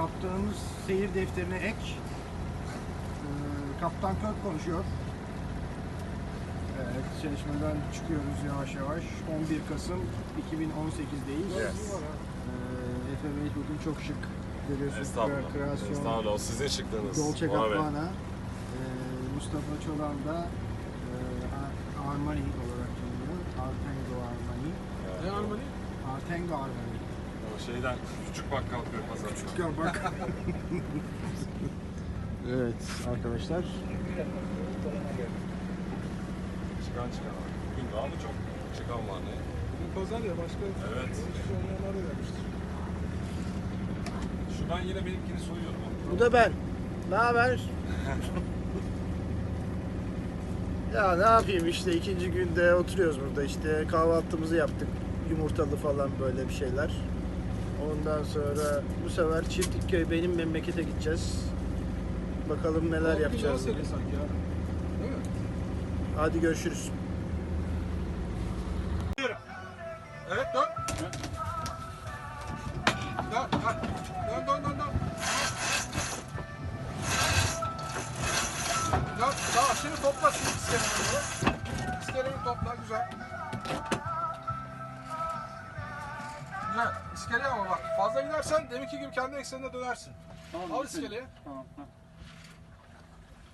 Kaptanımız seyir defterine ek. Ee, Kaptan Kök konuşuyor. Evet, çalışmadan çıkıyoruz yavaş yavaş. 11 Kasım 2018'deyiz. Yes. Ee, Efe Bey bugün çok şık. Görüyorsunuz Estağfurullah. kreasyon. Estağfurullah. O sizin şıklığınız. Dolce be. Gabbana. Ee, Mustafa Çolan da e, Ar- Armani olarak tanınıyor. Artengo Armani. Evet. Ne Armani? Artengo Armani. O şeyden küçük bakkal köy pazarı. Gör bak. evet arkadaşlar. Çıkan çıkan. Bugün daha mı çok çıkan var ne? Bugün pazar ya başka Evet. olmayanlar da gelmiştir. Şu ben yine benimkini soyuyorum. Bu da ben. Ne haber? ya ne yapayım işte ikinci günde oturuyoruz burada işte kahvaltımızı yaptık. Yumurtalı falan böyle bir şeyler. Ondan sonra bu sefer Çiftlikköy benim memlekete gideceğiz. Bakalım neler Abi yapacağız. Güzel sanki ya. Değil mi? Hadi görüşürüz. Evet dön. Dön, dön. Dön, dön, dön, dön. Dön, şimdi topla şimdi iskeleleri. İskeleleri topla, güzel. İskeleye ama bak fazla gidersen deminki gibi kendi eksenine dönersin. Al iskeleye. Tamam. ha.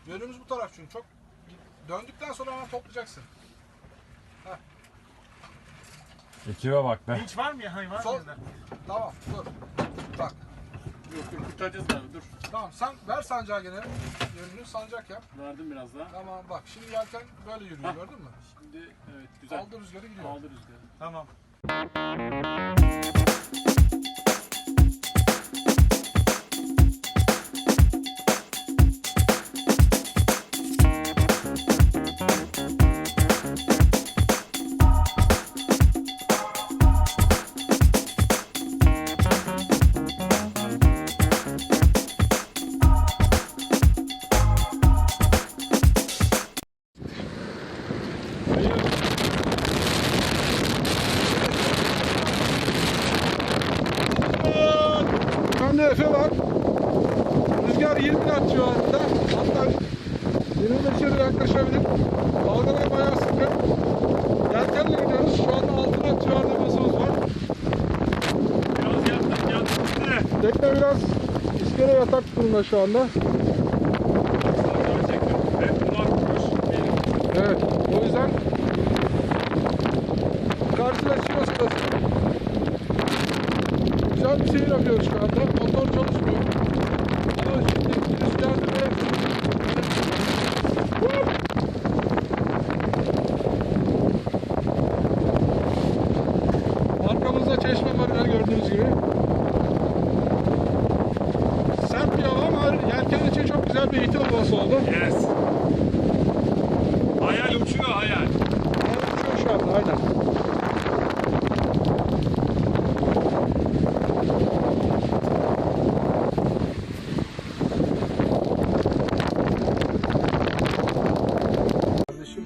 Yönümüz bu taraf çünkü çok döndükten sonra hemen toplayacaksın. Ekibe bak be. Hiç var mı ya? Hayır var Sol. mı? Tamam dur. Bak. Yok yok kurtaracağız abi dur. Tamam sen ver sancağı gene. Yönünü sancak yap. Verdim biraz daha. Tamam bak şimdi yelken böyle yürüyor Hah. gördün mü? Şimdi evet güzel. Aldı rüzgarı gidiyor. Aldı rüzgarı. Tamam. Civarında. Hatta 25'e de yaklaşabilir. Dalgalar bayağı sıkı. Yelkenle gidiyoruz. Şu anda 6 knot civarında basımız var. Biraz yaptık yaptık. Tekne biraz iskele yatak durumda şu anda. Evet. O yüzden karşılaşma sırası. Güzel bir seyir yapıyoruz şu anda. Arkamızda çeşme var ya gördüğünüz gibi. Sert bir hava ama yelken için çok güzel bir eğitim havası oldu. Yes. Hayal uçuyor hayal. Uçuyor şu anda aynen. Kardeşim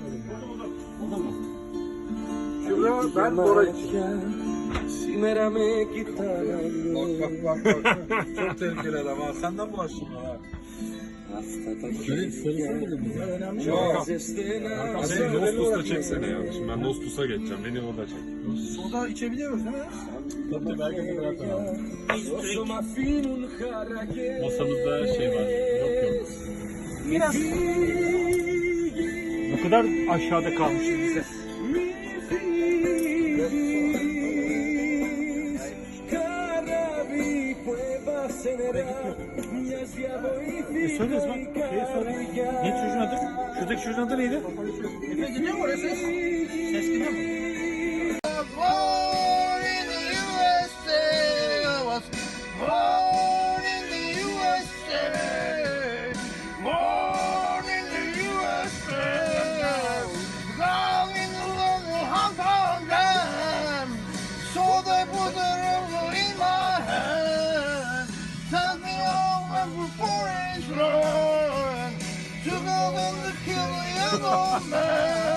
Şurada ben orayı Si me quitaran Bak bak bak bak. Çok tehlikeli adam ha. Senden bulaştım ha. Yok. escenas Sen Nostus'ta çeksene ya. Şimdi ben Nostus'a geçeceğim. Beni orada çek. Soda içebiliyoruz değil mi? Masamızda şey var. Yok yok. Biraz. Bu kadar aşağıda kalmışız bize. E söyleriz bak. Şey söyle. Ne çocuğun adı? Şuradaki çocuğun adı neydi? Efe gidiyor mu oraya ses? Ses gidiyor mu? man.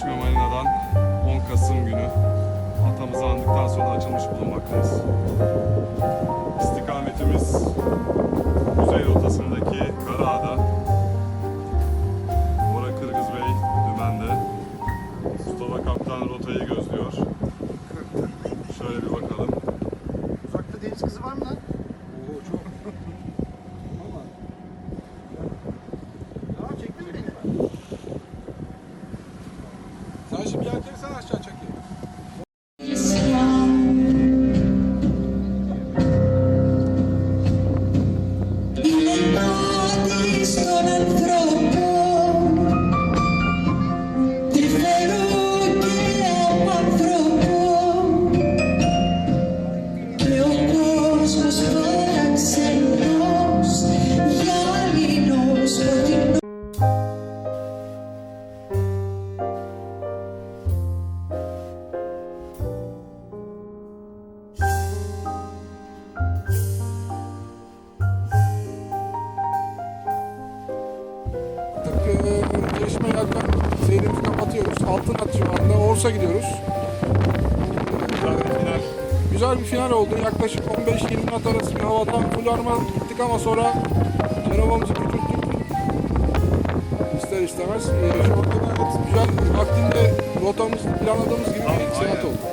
An 10 Kasım günü atamızı andıktan sonra açılmış bulunmaktayız. İstikametimiz Kuzey rotasındaki Karaağ'da. Bora Kırgız Bey dümende. Mustafa Kaptan rotayı gözlüyor. Ors'a gidiyoruz. Güzel bir final. Oldu. Yaklaşık 15-20 knot arası bir havadan full arma gittik ama sonra Cenova'mızı küçülttük. İster istemez. E, şu anda gayet güzel vaktinde rotamız planladığımız gibi bir seyahat oldu.